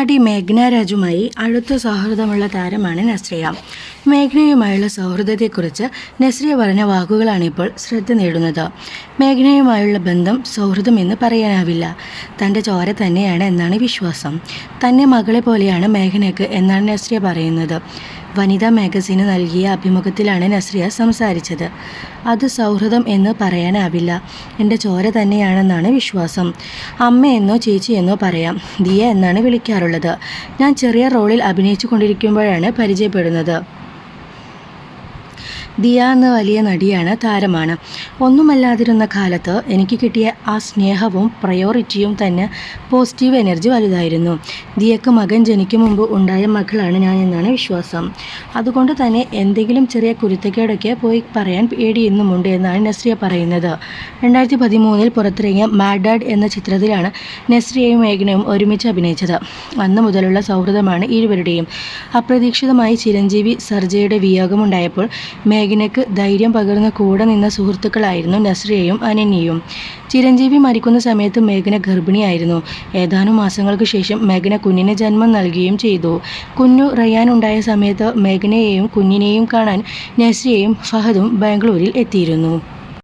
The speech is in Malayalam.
നടി മേഘ്ന രാജുമായി അടുത്ത സൗഹൃദമുള്ള താരമാണ് നസ്രിയ. മേഘ്നയുമായുള്ള സൗഹൃദത്തെക്കുറിച്ച് നസ്രിയ പറഞ്ഞ വാക്കുകളാണ് ഇപ്പോൾ ശ്രദ്ധ നേടുന്നത്. മേഘ്നയുമായുള്ള ബന്ധം സൗഹൃദം എന്ന് പറയാനാവില്ല. തന്റെ ചോര തന്നെയാണ് എന്നാണ് വിശ്വാസം. തന്നെ മകളെ പോലെയാണ് മേഘ്നയ്ക്ക് എന്നാണ് നസ്രിയ പറയുന്നത്. വനിതാ മാഗസിന് നൽകിയ അഭിമുഖത്തിലാണ് നസ്രിയ സംസാരിച്ചത്. അത് സൗഹൃദം എന്ന് പറയാനാവില്ല. എന്റെ ചോര തന്നെയാണെന്നാണ് വിശ്വാസം. അമ്മയെന്നോ ചേച്ചിയെന്നോ പറയാം. ദിയ എന്നാണ് വിളിക്കാറുള്ളത്. ഞാൻ ചെറിയ റോളിൽ അഭിനയിച്ചു കൊണ്ടിരിക്കുമ്പോഴാണ് പരിചയപ്പെടുന്നത്. ദിയ എന്ന വലിയ നടിയാണ് താരമാണ്. ഒന്നുമല്ലാതിരുന്ന കാലത്ത് എനിക്ക് കിട്ടിയ ആ സ്നേഹവും പ്രയോറിറ്റിയും തന്നെ പോസിറ്റീവ് എനർജി വലുതായിരുന്നു. ദിയക്ക് മകൻ ജനിക്കും മുമ്പ് ഉണ്ടായ മകളാണ് ഞാൻ എന്നാണ് വിശ്വാസം. അതുകൊണ്ട് തന്നെ എന്തെങ്കിലും ചെറിയ കുരുത്തക്കേടൊക്കെ പോയി പറയാൻ പേടിയെന്നുമുണ്ട് എന്നാണ് നസ്രിയ പറയുന്നത്. രണ്ടായിരത്തി പതിമൂന്നിൽ പുറത്തിറങ്ങിയ മാഡാഡ് എന്ന ചിത്രത്തിലാണ് നസ്രിയയും മേഘനയും ഒരുമിച്ച് അഭിനയിച്ചത്. അന്ന് മുതലുള്ള സൗഹൃദമാണ് ഇരുവരുടെയും. അപ്രതീക്ഷിതമായി ചിരഞ്ജീവി സർജയുടെ വിയോഗമുണ്ടായപ്പോൾ മേഘനയ്ക്ക് ധൈര്യം പകർന്ന് കൂടെ നിന്ന സുഹൃത്തുക്കളായിരുന്നു നസ്രിയയും അനന്യയും. ചിരഞ്ജീവി മരിക്കുന്ന സമയത്ത് മേഘന ഗർഭിണിയായിരുന്നു. ഏതാനും മാസങ്ങൾക്ക് ശേഷം മേഘന കുഞ്ഞിന് ജന്മം നൽകുകയും ചെയ്തു. കുഞ്ഞു റയാൻ സമയത്ത് മേഘനയെയും കുഞ്ഞിനെയും കാണാൻ നസ്രിയയും ഫഹദും ബാംഗ്ലൂരിൽ എത്തിയിരുന്നു.